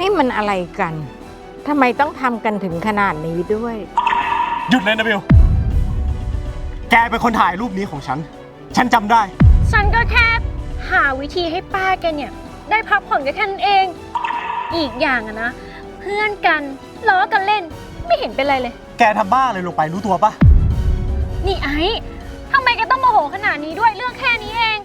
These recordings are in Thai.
นี่มันอะไรกัน ทำไมต้องทำกันถึงขนาดนี้ด้วย หยุดเลยนะบิว แกเป็นคนถ่ายรูปนี้ของฉัน ฉันจำได้ ฉันก็แค่หาวิธีให้ป้าแกเนี่ย ได้พักผ่อนก็แค่นั้นเอง อีกอย่างอะนะ เพื่อนกันล้อกันเล่น ไม่เห็นเป็นไรเลย แกทำบ้าอะไรลงไปรู้ตัวปะนี่ไอ้ทำไมแกต้องโมโหขนาดนี้ด้วยเรื่องแค่นี้เอง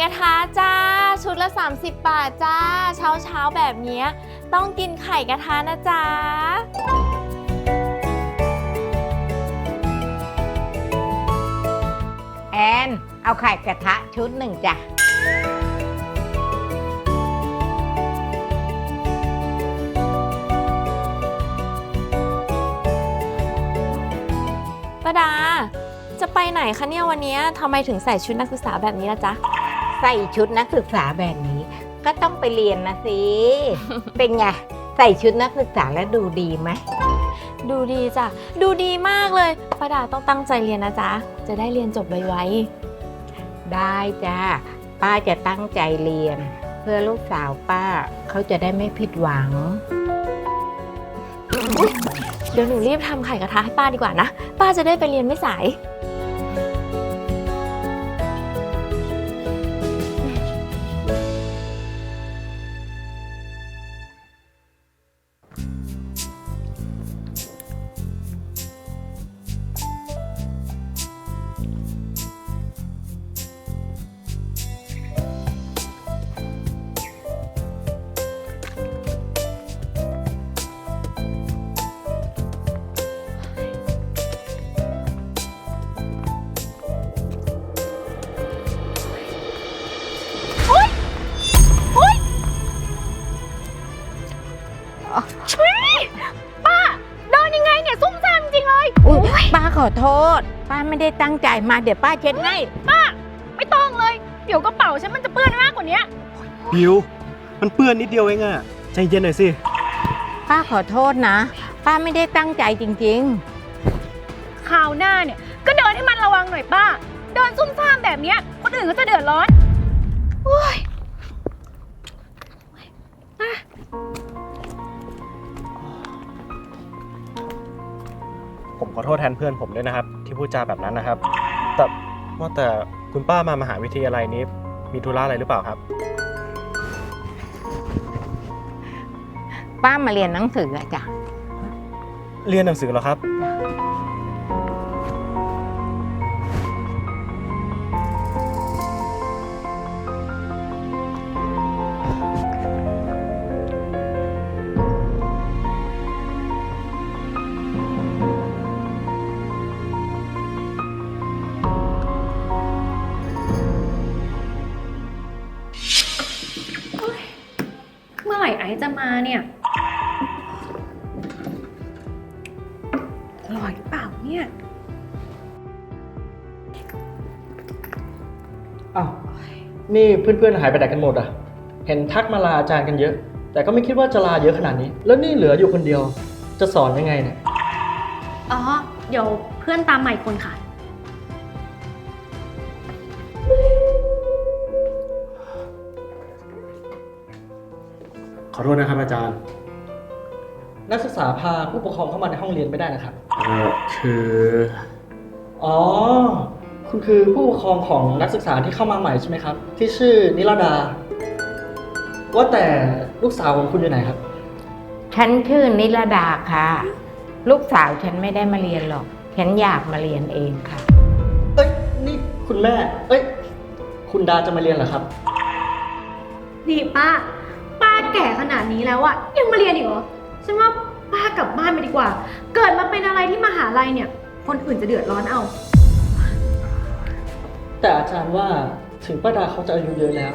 กระทะจ้า ชุดละ 30 บาทจ้า เช้าเช้าๆแบบเนี้ยต้องกินไข่กระทะนะจ๊ะแอน เอาไข่กระทะชุดหนึ่งจ้ะป้าดา จะไปไหนคะเนี่ยวันเนี้ยทำไมถึงใส่ชุดนักศึกษาแบบนี้ล่ะจ๊ะ ใส่ชุดนักศึกษาแบบนี้ ก็ต้องไปเรียนนะสิ เป็นไงใส่ชุดนักศึกษาแล้วดูดีไหมดูดีจ้ะ ดูดีมากเลยป้าดาต้องตั้งใจเรียนนะจ๊ะ จะได้เรียนจบไวได้จ้าป้าจะตั้งใจเรียน เพื่อลูกสาวป้าเขาจะได้ไม่ผิดหวัง ๆเดี๋ยวหนูรีบทำไข่กระทะให้ป้าดีกว่านะ ป้าจะได้ไปเรียนไม่สาย ไม่ได้ตั้งใจมาเดี๋ยวป้าเช็ดให้ไม่ต้องเลย เดี๋ยวกระเป๋าฉันมันจะเปื้อนมากกว่านี้บิว มันเปื้อนนิดเดียวเองอะใจเย็นหน่อยสิ ป้าขอโทษนะ ป้าไม่ได้ตั้งใจจริงคราวหน้าเนี่ย ก็เดินให้มันระวังหน่อยป้า เดินซุ่มซ่ามแบบเนี้ยคนอื่นก็จะเดือดร้อน ผมขอโทษแทนเพื่อนผมด้วยนะครับ ที่พูดจาแบบนั้นนะครับ แต่ว่าแต่คุณป้ามามหาวิทยาลัยนี้ มีธุระอะไรหรือเปล่าครับๆป้ามาเรียนหนังสืออะจ้ะ เรียนหนังสือเหรอครับ อ้าวนี่เพื่อนๆหายไปไหนกันหมดอะ เห็นทักมาลาอาจารย์กันเยอะ แต่ก็ไม่คิดว่าจะลาเยอะขนาดนี้ แล้วนี่เหลืออยู่คนเดียว จะสอนยังไงเนี่ย อ๋อ เดี๋ยวเพื่อนตามใหม่คนค่ะ ขอโทษนะครับอาจารย์นักศึกษาพาผู้ปกครองเข้ามาในห้องเรียนไม่ได้นะครับ เออคือ อ๋อ คุณคือผู้ปกครองของนักศึกษาที่เข้ามาใหม่ใช่ไหมครับ ที่ชื่อนิรดา ว่าแต่ลูกสาวของคุณอยู่ไหนครับ ฉันชื่อนิรดาค่ะ ลูกสาวฉันไม่ได้มาเรียนหรอก ฉันอยากมาเรียนเองค่ะ เอ้ยนี่คุณแม่ เอ้ย คุณดาจะมาเรียนเหรอครับ นี่ป้า ป้าแก่ขนาดนี้แล้วอะยังมาเรียนอีกเหรอ ฉันว่าป้ากลับบ้านไปดีกว่า เกิดมาเป็นอะไรที่มหาลัยเนี่ย คนอื่นจะเดือดร้อนเอา แต่อาจารย์ว่าถึงป้าดาเขาจะอายุเยอะแล้ว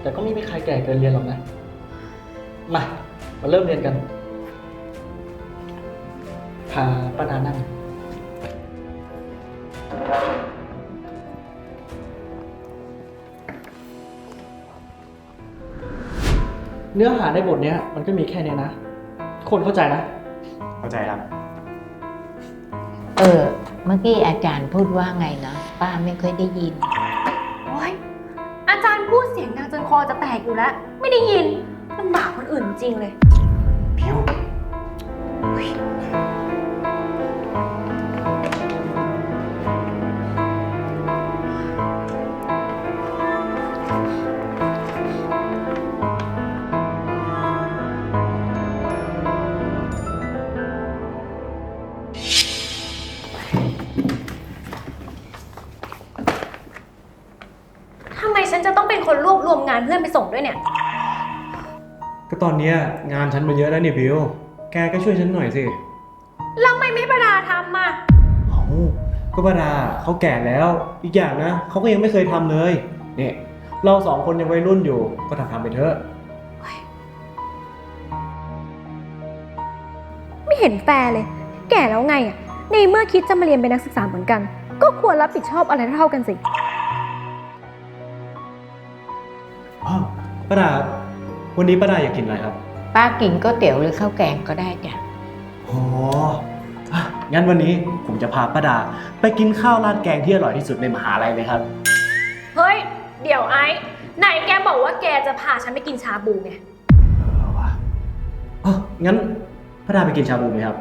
แต่ก็ไม่มีใครแก่เกินเรียนหรอกนะ มา มาเริ่มเรียนกัน พาป้าดานั่ง เนื้อหาในบทเนี้ยมันก็มีแค่เนี้ยนะ คนเข้าใจนะ เข้าใจครับ เออ เมื่อกี้อาจารย์พูดว่าไงนะ ป้าไม่ค่อยได้ยิน โอ๊ยอาจารย์พูดเสียงดังจนคอจะแตกอยู่แล้ว ไม่ได้ยินลำบากคนอื่นจริงเลย พิว คนรวบรวมงานเพื่อนไปส่งด้วยเนี่ย ก็ตอนเนี้ยงานฉันมาเยอะแล้วนี่พิว แกก็ช่วยฉันหน่อยสิแล้วไม่ไม่ประดาทำมา เอ้าก็ป้าดาเขาแก่แล้ว อีกอย่างนะเขาก็ยังไม่เคยทำเลยเนี่ยเราสองคนยังวัยรุ่นอยู่ ก็ทำทำไปเถอะ ไม่เห็นแฟร์เลย แก่แล้วไงอะ ในเมื่อคิดจะมาเรียนเป็นนักศึกษาเหมือนกัน ก็ควรรับผิดชอบอะไรเท่าๆกันสิ ป้าดาวันนี้ป้าดาอยากกินอะไรครับป้ากินก๋วยเตี๋ยวหรือข้าวแกงก็ได้จ้ะอ๋ออะงั้นวันนี้ผมจะพาป้าดา ไปกินข้าวราดแกงที่อร่อยที่สุดในมหาลัยเลยครับ เฮ้ย เดี๋ยวไอ้ไหนแกบอกว่าแกจะพาฉันไปกินชาบูไง เออว่ะอ๋องั้นป้าดาไปกินชาบูไหมครับ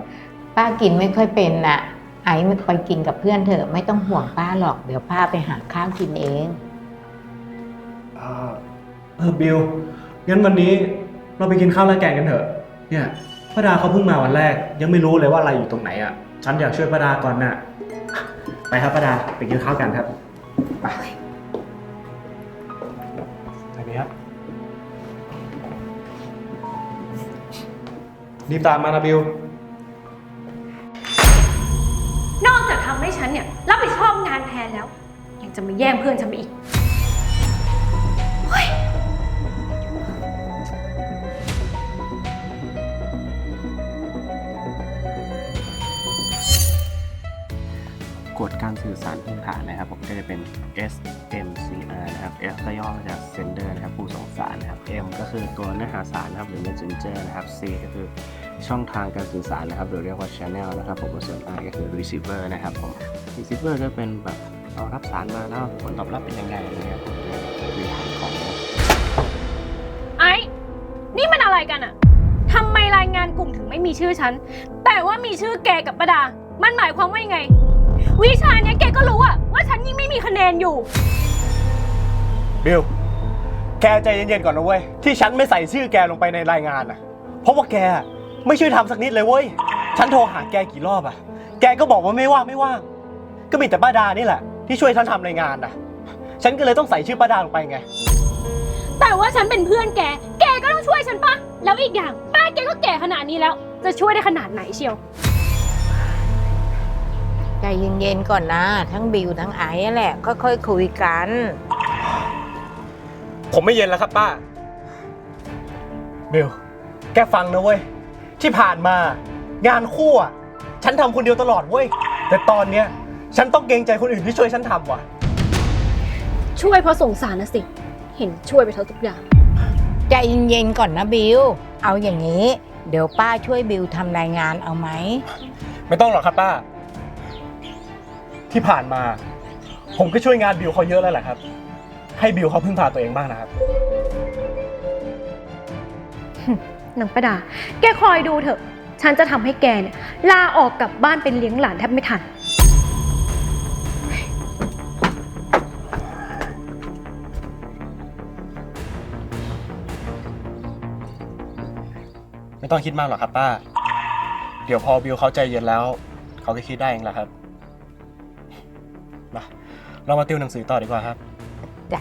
ป้ากินไม่ค่อยเป็นน่ะ ไอ้ไปกินกับเพื่อนเถอะไม่ต้องห่วงป้าหรอกเดี๋ยวป้าไปหาข้าวกินเอง เออ เออบิลงั้นวันนี้เราไปกินข้าวราดแกงกันเถอะ เนี่ยป้าดาเขาเพิ่งมาวันแรก ยังไม่รู้เลยว่าอะไรอยู่ตรงไหนอะ ฉันอยากช่วยป้าดาก่อนน่ะ ไปครับป้าดาไปกินข้าวกันครับไปไปไหมครับรีบตามมานะบิลนอกจากทำให้ฉันเนี่ยรับผิดชอบงานแทนแล้ว ยังจะมาแย่งเพื่อนฉันไปอีก กฎการสื่อสารพื้นฐานนะครับผมก็จะเป็น SMCR นะครับ S ก็ย่อมาจาก sender นะครับผู้ส่งสารนะครับ M ก็คือตัวเนื้อหาสารนะครับหรือ messenger นะครับ C ก็คือช่องทางการสื่อสารนะครับหรือเรียกว่า channel นะครับผมส่วน I ก็คือ receiver นะครับผม receiver ก็เป็นแบบเรารับสารมาแล้วผลตอบรับเป็นยังไงนะครับผมในทางของไอ้นี่มันอะไรกันอะทำไมรายงานกลุ่มถึงไม่มีชื่อฉันแต่ว่ามีชื่อแกกับประดา มันหมายความว่ายังไง วิชาเนี้ยแกก็รู้อะว่าฉันยิ่งไม่มีคะแนนอยู่ บิลแกใจเย็นๆก่อนนะเว้ย ที่ฉันไม่ใส่ชื่อแกลงไปในรายงานนะเพราะว่าแกไม่ช่วยทำสักนิดเลยเว้ย ฉันโทรหาแกกี่รอบอะแกก็บอกว่าไม่ว่างไม่ว่าง ก็มีแต่ป้าดานี่แหละ ที่ช่วยฉันทำรายงานนะฉันก็เลยต้องใส่ชื่อป้าดาลงไปไง แต่ว่าฉันเป็นเพื่อนแก แกก็ต้องช่วยฉันปะแล้วอีกอย่างป้าแกก็แก่ขนาดนี้แล้ว จะช่วยได้ขนาดไหนเชียว ใจเย็นๆก่อนนะ ทั้งบิวทั้งไอ้แหละค่อยๆคุยกัน ผมไม่เย็นแล้วครับป้าบิลแกฟังนะเว้ย ที่ผ่านมา งานคู่อะฉันทำคนเดียวตลอดเว้ย แต่ตอนเนี้ย ฉันต้องเกรงใจคนอื่นที่ช่วยฉันทำว่ะ ช่วยเพราะสงสารนะสิ เห็นช่วยไปเท่าทุกอย่าง ใจเย็นๆก่อนนะบิว เอาอย่างนี้ เดี๋ยวป้าช่วยบิวทำรายงานเอาไหม ไม่ต้องหรอกครับป้า ที่ผ่านมา ผมก็ช่วยงานบิวเขาเยอะแล้วแหละครับ ให้บิวเขาพึ่งพาตัวเองบ้างนะครับหนังประดา แกคอยดูเถอะ ฉันจะทำให้แกเนี่ยลาออกกลับบ้านเป็นเลี้ยงหลานแทบไม่ทัน ไม่ต้องคิดมากหรอกครับป้า เดี๋ยวพอบิวเขาใจเย็นแล้ว เขาก็คิดได้เองแหละครับ มาเรามาติวหนังสือต่อดีกว่าครับจ้ะ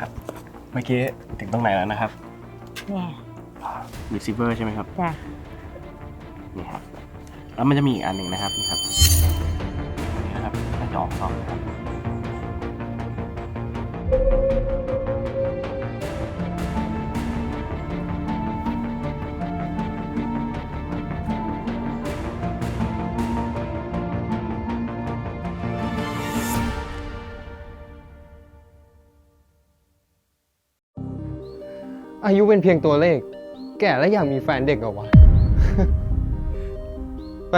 ครับ เมื่อกี้ถึงตรงไหนแล้วนะครับเนี่ย receiver ใช่ไหมครับ จ้ะ นี่ครับ แล้วมันจะมีอีกอันหนึ่งนะครับ นี่ครับนี่นะครับน่าจะออกสองนะครับ ยุเป็นเพียงตัวเลข แก่แล้วอยากมีแฟนเด็กเหรอวะ ไป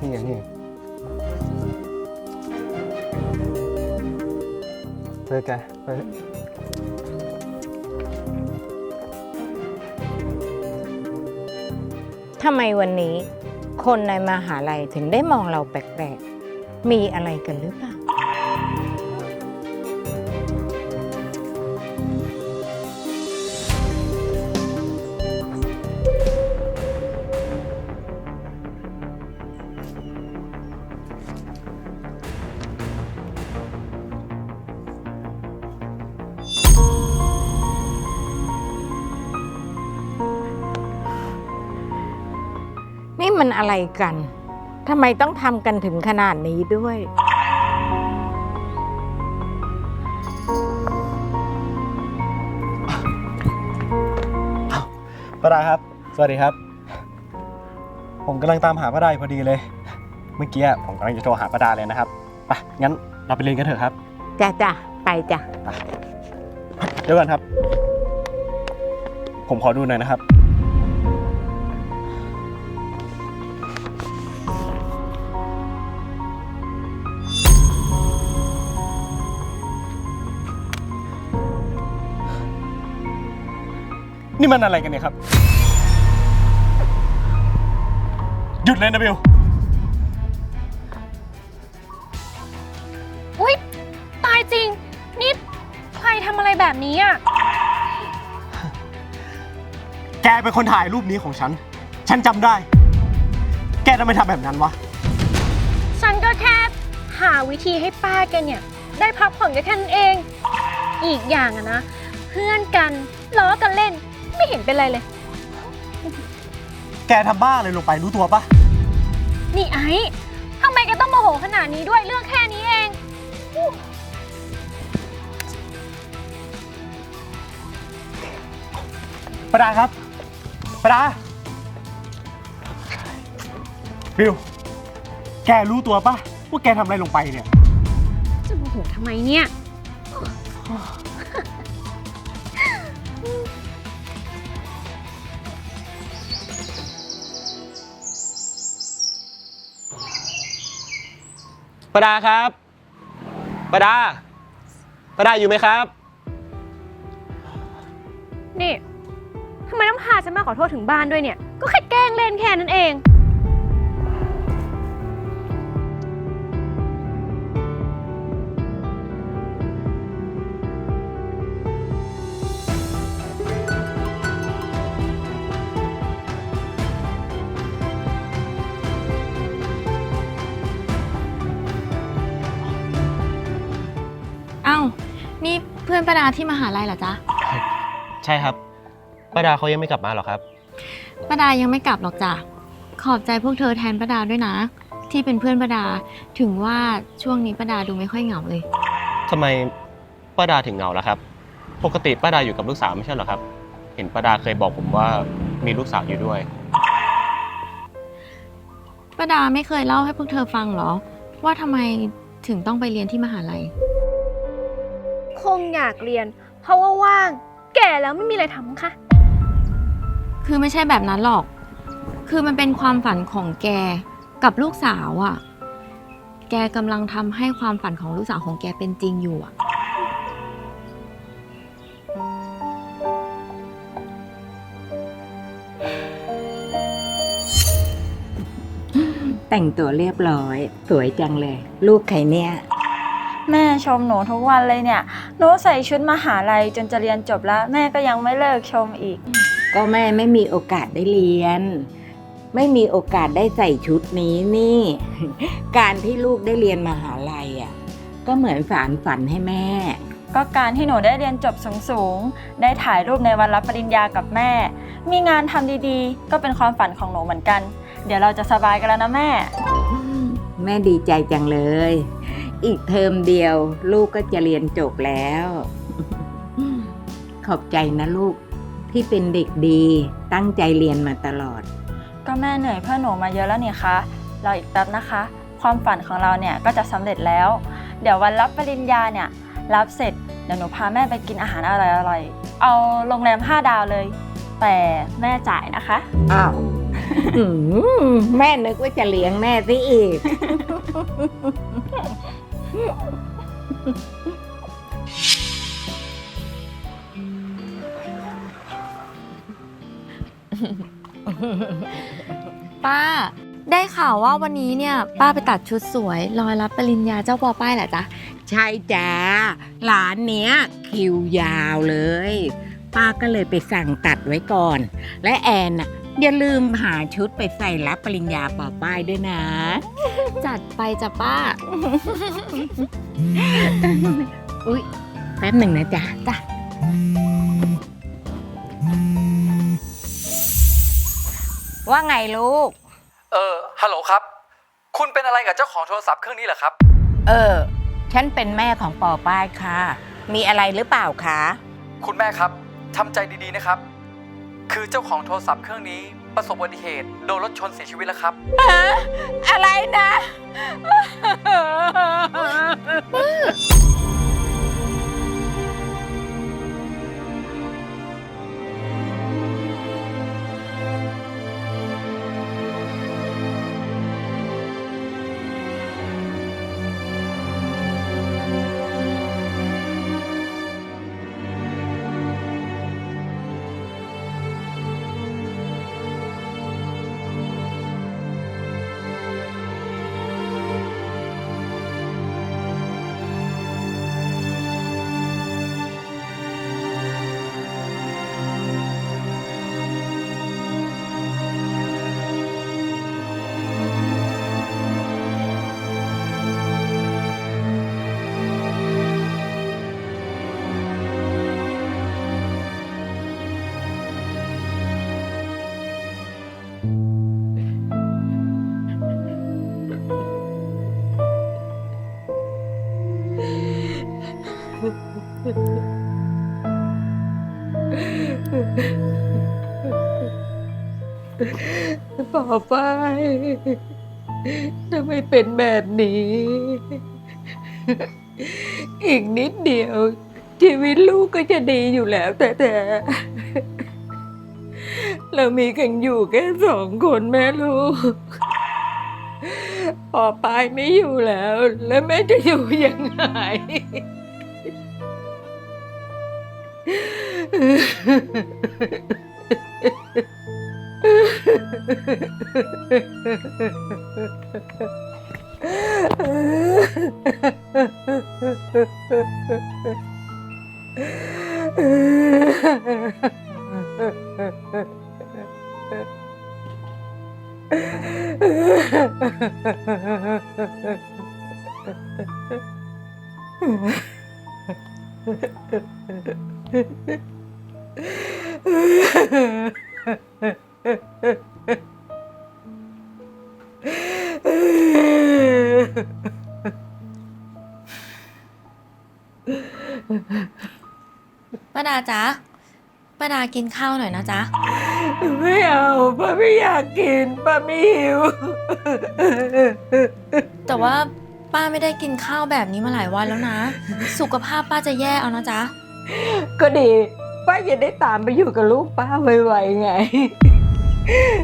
นี่ไงนี่ไงเจอแกไปเถอะทำไมวันนี้ คนในมหาลัยถึงได้มองเราแปลกๆ มีอะไรกันหรือเปล่า มันอะไรกันทำไมต้องทำกันถึงขนาดนี้ด้วยป้าดาครับ สวัสดีครับ ผมกำลังตามหาป้าดาอยู่พอดีเลย เมื่อกี้ผมกำลังจะโทรหาป้าดาเลยนะครับไปงั้นเราไปเรียนกันเถอะครับ จ้ะจ้ะไปจ้ะ เดี๋ยวก่อนครับ ผมขอดูหน่อยนะครับ นี่มันอะไรกันเนี่ยครับ หยุดเลยนะบิว อุ้ยตายจริง นี่ใครทำอะไรแบบนี้อะ แกเป็นคนถ่ายรูปนี้ของฉัน ฉันจำได้ แกทำไมทำแบบนั้นวะ ฉันก็แค่หาวิธีให้ป้าแกเนี่ย ได้พักผ่อนก็แค่นั้นเอง อีกอย่างอะนะ เพื่อนกันล้อกันเล่น ไม่เห็นเป็นไรเลย แกทำบ้าอะไรลงไปรู้ตัวปะนี่ไอ้ทำไมแกต้องโมโหขนาดนี้ด้วยเรื่องแค่นี้เอง ประดาครับ ประดา บิว แกรู้ตัวปะว่าแกทำอะไรลงไปเนี่ย จะโมโหทำไมเนี่ย ปดาครับปดาปดาอยู่ไหมครับ นี่ทำไมต้องพาฉันมาขอโทษถึงบ้านด้วยเนี่ย ก็แค่แกล้งเล่นแค่นั้นเอง อนประดาที่มหาลัยเหรอจ๊ะใช่ครับปดาเขายังไม่กลับมาหรอครับ ประดายังไม่กลับหรอกจ้ะ ขอบใจพวกเธอแทนประดาด้วยนะ ที่เป็นเพื่อนประดา ถึงว่าช่วงนี้ประดาดูไม่ค่อยเหงาเลย ทำไมป้าดาถึงเหงาล่ะครับ ปกติป้าดาอยู่กับลูกสาวไม่ใช่เหรอครับ เห็นป้าดาเคยบอกผมว่ามีลูกสาวอยู่ด้วยป้าดาไม่เคยเล่าให้พวกเธอฟังเหรอ ว่าทำไมถึงต้องไปเรียนที่มหาลัย คงอยากเรียน เพราะว่าว่าง แก่แล้วไม่มีอะไรทำค่ะ คือไม่ใช่แบบนั้นหรอก คือมันเป็นความฝันของแกกับลูกสาวอะ่ะ แกกำลังทำให้ความฝันของลูกสาวของแกเป็นจริงอยู่อะแต่งตัวเรียบร้อย สวยจังเลย ลูกใครเนี่ย แม่ชมหนูทุกวันเลยเนี่ย หนูใส่ชุดมหาลัยจนจะเรียนจบแล้ว แม่ก็ยังไม่เลิกชมอีก ก็แม่ไม่มีโอกาสได้เรียน ไม่มีโอกาสได้ใส่ชุดนี้นี่ การที่ลูกได้เรียนมหาลัยอะก็เหมือนสารฝันให้แม่ ก็การที่หนูได้เรียนจบสูงๆ ได้ถ่ายรูปในวันรับปริญญากับแม่ มีงานทำดีๆ ก็เป็นความฝันของหนูเหมือนกัน เดี๋ยวเราจะสบายกันแล้วนะแม่ แม่ดีใจจังเลย อีกเทอมเดียว ลูกก็จะเรียนจบแล้ว ขอบใจนะลูกที่เป็นเด็กดีตั้งใจเรียนมาตลอด ก็แม่เหนื่อยเพื่อหนูมาเยอะแล้วนี่คะรออีกแป๊บนะคะ ความฝันของเราเนี่ยก็จะสำเร็จแล้ว เดี๋ยววันรับปริญญาเนี่ย รับเสร็จเดี๋ยวหนูพาแม่ไปกินอาหารอร่อยๆเอาโรงแรม 5 ดาวเลย แต่แม่จ่ายนะคะ อ้าวอืมแม่นึกว่าจะเลี้ยงแม่ซะอีก ป้า ได้ข่าวว่าวันนี้เนี่ย ป้าไปตัดชุดสวยรอยรับปริญญาเจ้าปอป้ายเหรอจ๊ะ ใช่จ้าร้านเนี้ยคิวยาวเลย ป้าก็เลยไปสั่งตัดไว้ก่อน และแอนน่ะ อย่าลืมหาชุดไปใส่รับปริญญาปอป้ายด้วยนะ จัดไปจ้ะป้า อุ๊ย แป๊บหนึ่งนะจ๊ะจ้ะว่าไงลูก เออ ฮัลโหลครับ คุณเป็นอะไรกับเจ้าของโทรศัพท์เครื่องนี้เหรอครับ เออ ฉันเป็นแม่ของปอป้ายค่ะ มีอะไรหรือเปล่าคะ คุณแม่ครับ ทำใจดีๆนะครับ คือเจ้าของโทรศัพท์เครื่องนี้ประสบอุบัติเหตุโดนรถชนเสียชีวิตแล้วครับ อะไรนะ ปอไป้ายทำไมเป็นแบบนี้ อีกนิดเดียว ชีวิตลูกก็จะดีอยู่แล้ว แต่แต่เรามีกันอยู่แค่สองคนแม่ลูกพอไปไม่อยู่แล้ว แล้วแม่จะอยู่ยังไง Mm-hmm. จ๊ะป้าดากินข้าวหน่อยนะจ๊ะ ไม่เอาป้าไม่อยากกินป้าไม่หิว แต่ว่าป้าไม่ได้กินข้าวแบบนี้มาหลายวันแล้วนะ สุขภาพป้าจะแย่เอานะจ๊ะ ก็ดี ป้าจะได้ตามไปอยู่กับลูกป้าไวๆไง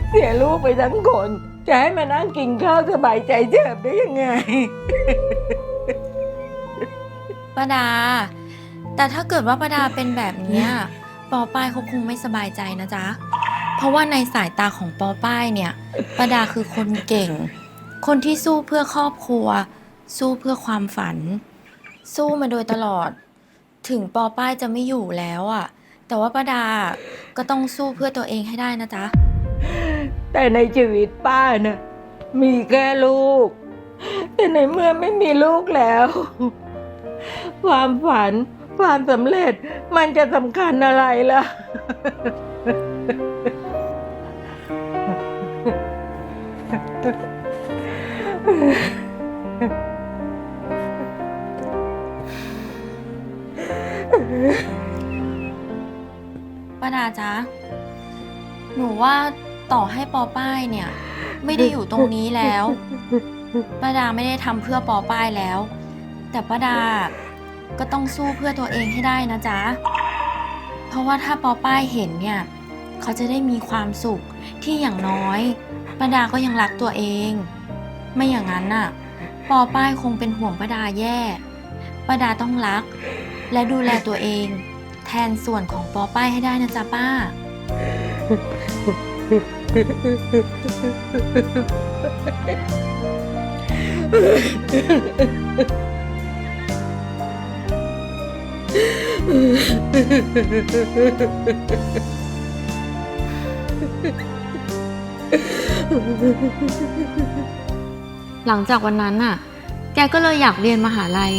เสียลูกไปทั้งคน จะให้มานั่งกินข้าวสบายใจเจ็บได้ยังไงป้าดา แต่ถ้าเกิดว่าป้าดาเป็นแบบเนี้ยปอป้ายเขาคงไม่สบายใจนะจ๊ะ เพราะว่าในสายตาของปอป้ายเนี่ยป้าดาคือคนเก่ง คนที่สู้เพื่อครอบครัว สู้เพื่อความฝัน สู้มาโดยตลอด ถึงปอป้ายจะไม่อยู่แล้วอะแต่ว่าป้าดาก็ต้องสู้เพื่อตัวเองให้ได้นะจ๊ะ แต่ในชีวิตป้าน่ะมีแค่ลูก แต่ในเมื่อไม่มีลูกแล้ว ความฝัน ความสำเร็จมันจะสำคัญอะไรล่ะ ป้าดาจ๊ะ หนูว่าต่อให้ปอป้ายเนี่ย ไม่ได้อยู่ตรงนี้แล้ว ป้าดาไม่ได้ทำเพื่อปอป้ายแล้ว แต่ป้าดา ก็ต้องสู้เพื่อตัวเองให้ได้นะจ๊ะ เพราะว่าถ้าปอป้ายเห็นเนี่ย เขาจะได้มีความสุขที่อย่างน้อยป้าดาก็ยังรักตัวเอง ไม่อย่างนั้นน่ะ ปอป้ายคงเป็นห่วงป้าดาแย่ป้าดาต้องรัก และดูแลตัวเอง แทนส่วนของปอป้ายให้ได้นะจ๊ะป้า หลังจากวันนั้นน่ะ แกก็เลยอยากเรียนมหาลัย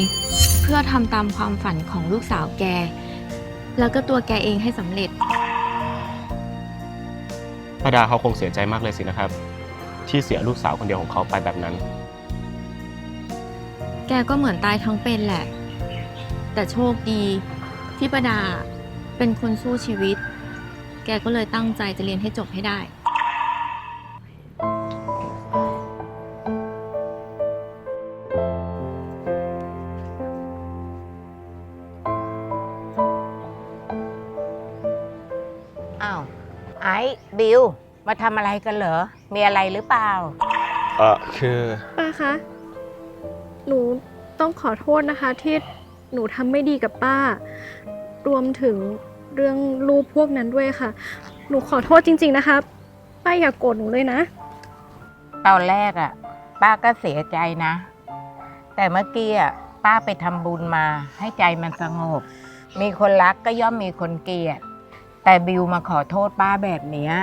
เพื่อทำตามความฝันของลูกสาวแก แล้วก็ตัวแกเองให้สำเร็จป้าดาเขาคงเสียใจมากเลยสินะครับ ที่เสียลูกสาวคนเดียวของเขาไปแบบนั้น แกก็เหมือนตายทั้งเป็นแหละ แต่โชคดีที่ประดาเป็นคนสู้ชีวิต แกก็เลยตั้งใจจะเรียนให้จบให้ได้ อ้าวไอ้บิวมาทำอะไรกันเหรอ มีอะไรหรือเปล่า เออคือ ป้าคะ หนูต้องขอโทษนะคะที่ หนูทำไม่ดีกับป้า รวมถึงเรื่องรูปพวกนั้นด้วยค่ะ หนูขอโทษจริง ๆ นะคะ ป้าอย่ากโกรธหนูเลยนะ ตอนแรกอะ่ะ ป้าก็เสียใจนะ แต่เมื่อกี้อะป้าไปทำบุญมาให้ใจมันสงบ มีคนรักก็ย่อมมีคนเกลียด แต่บิวมาขอโทษป้าแบบเนี้ย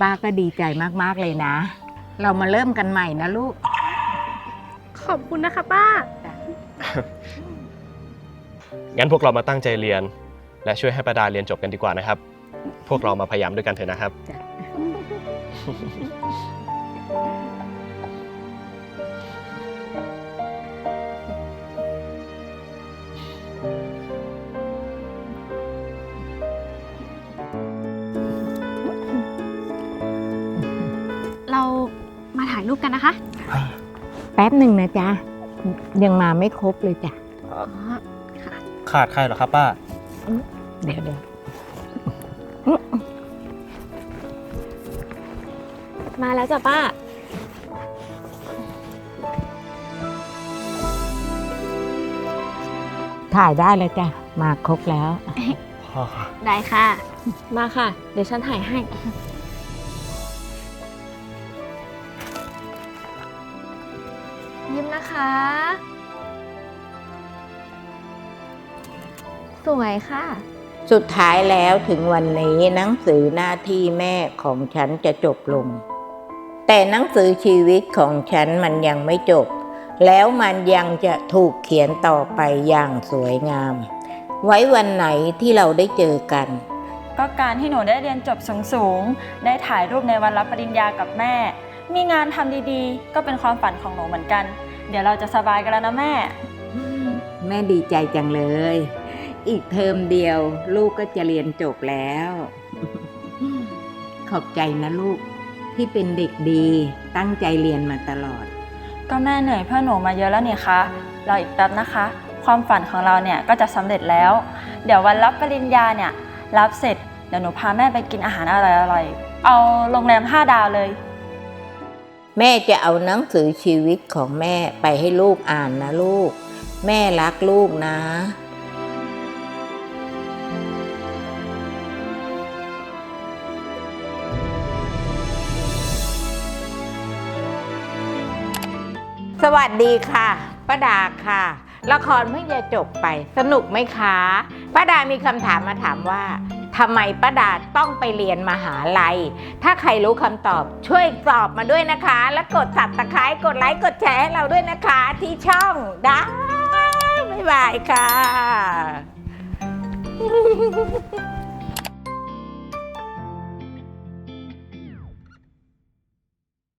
ป้าก็ดีใจมากๆเลยนะ เรามาเริ่มกันใหม่นะลูก ขอบคุณนะคะป้า งั้นพวกเรามาตั้งใจเรียน และช่วยให้ป้าดาเรียนจบกันดีกว่านะครับ พวกเรามาพยายามด้วยกันเถอะนะครับ เรามาถ่ายรูปกันนะคะ แป๊บหนึ่งนะจ๊ะยังมาไม่ครบเลยจ้ะอ๋อค่ะ ขาดใครเหรอครับป้า เดี๋ยวเดี๋ยวมาแล้วจ้ะป้า ถ่ายได้เลยจ้ะมาครบแล้ว ได้ค่ะ มาค่ะ เดี๋ยวฉันถ่ายให้ ค่ะ สุดท้ายแล้วถึงวันนี้หนังสือหน้าที่แม่ของฉันจะจบลง แต่หนังสือชีวิตของฉันมันยังไม่จบ แล้วมันยังจะถูกเขียนต่อไปอย่างสวยงาม ไว้วันไหนที่เราได้เจอกันก็การที่หนูได้เรียนจบสูงๆ ได้ถ่ายรูปในวันรับปริญญากับแม่ มีงานทำดีๆ ก็เป็นความฝันของหนูเหมือนกัน เดี๋ยวเราจะสบายกันแล้วนะแม่ แม่ดีใจจังเลย อีกเทอมเดียว ลูกก็จะเรียนจบแล้ว ขอบใจนะลูกที่เป็นเด็กดีตั้งใจเรียนมาตลอด ก็แม่เหนื่อยเพื่อหนูมาเยอะแล้วนี่คะรออีกแป๊บนะคะ ความฝันของเราเนี่ยก็จะสำเร็จแล้ว เดี๋ยววันรับปริญญาเนี่ย รับเสร็จเดี๋ยวหนูพาแม่ไปกินอาหารอร่อยๆเอาโรงแรม5ดาวเลย แม่จะเอาหนังสือชีวิตของแม่ไปให้ลูกอ่านนะลูก แม่รักลูกนะ สวัสดีค่ะป้าดาค่ะ ละครเพิ่งจะจบไปสนุกไหมคะป้าดามีคำถามมาถามว่าทำไมป้าดาต้องไปเรียนมหาลัย ถ้าใครรู้คำตอบช่วยตอบมาด้วยนะคะ และกดสับตะไคร้กดไลค์กดแชร์ให้เราด้วยนะคะ ที่ช่องด้บ๊ายบายค่ะ